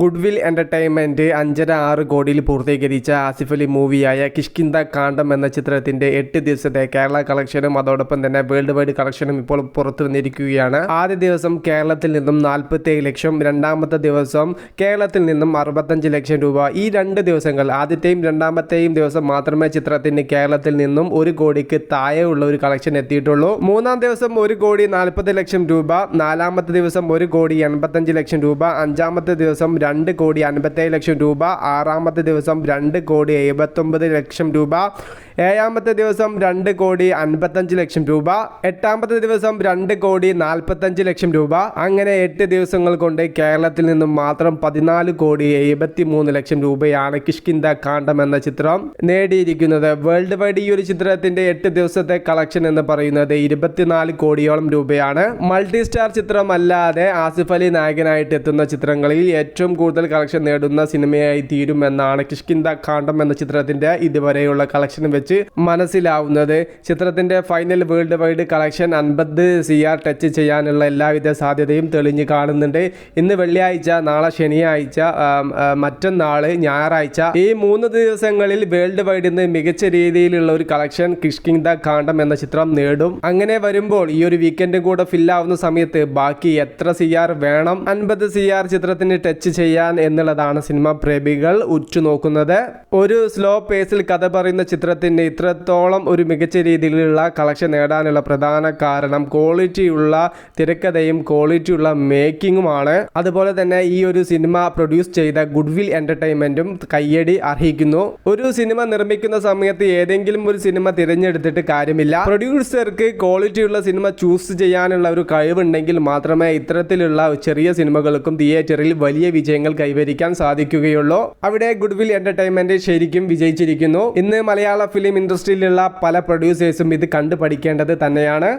Goodwill entertainment അഞ്ചര ആറ് കോടിയിൽ പൂർത്തീകരിച്ച ആസിഫ് അലി മൂവിയായ കിഷ്കിന്ദ കാണ്ഡം എന്ന ചിത്രത്തിന്റെ എട്ട് ദിവസത്തെ കേരള കളക്ഷനും അതോടൊപ്പം തന്നെ വേൾഡ് വൈഡ് കളക്ഷനും ഇപ്പോൾ പുറത്തു വന്നിരിക്കുകയാണ്. ആദ്യ ദിവസം കേരളത്തിൽ നിന്നും നാൽപ്പത്തി ലക്ഷം രണ്ടാമത്തെ ദിവസം കേരളത്തിൽ നിന്നും അറുപത്തഞ്ച് ലക്ഷം രൂപ. ഈ രണ്ട് ദിവസങ്ങൾ ആദ്യത്തെയും രണ്ടാമത്തെയും ദിവസം മാത്രമേ ചിത്രത്തിന് കേരളത്തിൽ നിന്നും ഒരു കോടിക്ക് താഴെയുള്ള ഒരു കളക്ഷൻ എത്തിയിട്ടുള്ളൂ. മൂന്നാം ദിവസം ഒരു കോടി നാൽപ്പത് ലക്ഷം രൂപ നാലാമത്തെ ദിവസം ഒരു കോടി എൺപത്തഞ്ച് ലക്ഷം രൂപ അഞ്ചാമത്തെ ദിവസം രണ്ട് കോടി അൻപത്തേഴ് ലക്ഷം രൂപ. ആറാമത്തെ ദിവസം രണ്ട് കോടി എഴുപത്തൊമ്പത് ലക്ഷം രൂപ. ഏഴാമത്തെ ദിവസം രണ്ട് കോടി അൻപത്തഞ്ച് ലക്ഷം രൂപ. എട്ടാമത്തെ ദിവസം രണ്ട് കോടി നാൽപ്പത്തഞ്ച് ലക്ഷം രൂപ. അങ്ങനെ എട്ട് ദിവസങ്ങൾ കൊണ്ട് കേരളത്തിൽ നിന്നും മാത്രം പതിനാല് കോടി എഴുപത്തി മൂന്ന് ലക്ഷം രൂപയാണ് കിഷ്കിന്ദ കാണ്ടം എന്ന ചിത്രം നേടിയിരിക്കുന്നത്. വേൾഡ് വൈഡ് ഈ ഒരു ചിത്രത്തിന്റെ എട്ട് ദിവസത്തെ കളക്ഷൻ എന്ന് പറയുന്നത് ഇരുപത്തിനാല് കോടിയോളം രൂപയാണ്. മൾട്ടി സ്റ്റാർ ചിത്രമല്ലാതെ ആസിഫ് അലി നായകനായിട്ട് എത്തുന്ന ചിത്രങ്ങളിൽ ഏറ്റവും കൂടുതൽ കളക്ഷൻ നേടുന്ന സിനിമയായി തീരുമെന്നാണ് കിഷ്കിന്ദ കാണ്ടം എന്ന ചിത്രത്തിന്റെ ഇതുവരെയുള്ള കളക്ഷൻ വെച്ച് മനസ്സിലാവുന്നത്. ചിത്രത്തിന്റെ ഫൈനൽ വേൾഡ് വൈഡ് കളക്ഷൻ അൻപത് സി ആർ ടച്ച് ചെയ്യാനുള്ള എല്ലാവിധ സാധ്യതയും തെളിഞ്ഞു കാണുന്നുണ്ട്. ഇന്ന് വെള്ളിയാഴ്ച നാളെ ശനിയാഴ്ച മറ്റന്നാൾ ഞായറാഴ്ച. ഈ മൂന്ന് ദിവസങ്ങളിൽ വേൾഡ് വൈഡിൽ നിന്ന് മികച്ച രീതിയിലുള്ള ഒരു കളക്ഷൻ കിഷ്കിങ് ദ കാണ്ഡം എന്ന ചിത്രം നേടും. അങ്ങനെ വരുമ്പോൾ ഈ ഒരു വീക്കെൻഡും കൂടെ ഫില്ലാവുന്ന സമയത്ത് ബാക്കി എത്ര സി ആർ വേണം? അൻപത് സി ആർ ചിത്രത്തിന് ടച്ച് ചെയ്യാൻ എന്നുള്ളതാണ് സിനിമ പ്രേമികൾ ഉറ്റുനോക്കുന്നത്. ഒരു സ്ലോ പേസിൽ കഥ പറയുന്ന ചിത്രത്തിന് ഇത്രത്തോളം ഒരു മികച്ച രീതിയിലുള്ള കളക്ഷൻ നേടാനുള്ള പ്രധാന കാരണം ക്വാളിറ്റിയുള്ള തിരക്കഥയും ക്വാളിറ്റിയുള്ള മേക്കിങ്ങുമാണ് അതുപോലെ തന്നെ ഈ ഒരു സിനിമ പ്രൊഡ്യൂസ് ചെയ്ത ഗുഡ്വിൽ എന്റർടൈൻമെന്റും കയ്യടി അർഹിക്കുന്നു. ഒരു സിനിമ നിർമ്മിക്കുന്ന സമയത്ത് ഏതെങ്കിലും ഒരു സിനിമ തിരഞ്ഞെടുത്തിട്ട് കാര്യമില്ല. പ്രൊഡ്യൂസർക്ക് ക്വാളിറ്റിയുള്ള സിനിമ ചൂസ് ചെയ്യാനുള്ള ഒരു കഴിവുണ്ടെങ്കിൽ മാത്രമേ ഇത്തരത്തിലുള്ള ചെറിയ സിനിമകൾക്കും തിയേറ്ററിൽ വലിയ വിജയങ്ങൾ കൈവരിക്കാൻ സാധിക്കുകയുള്ളൂ. അവിടെ ഗുഡ്വിൽ എന്റർടൈൻമെന്റ് ശരിക്കും വിജയിച്ചിരിക്കുന്നു. ഇന്ന് മലയാള ഫിലിം ഇൻഡസ്ട്രിയിലുള്ള പല പ്രൊഡ്യൂസേഴ്സും ഇത് കണ്ടു പഠിക്കേണ്ടത് തന്നെയാണ്.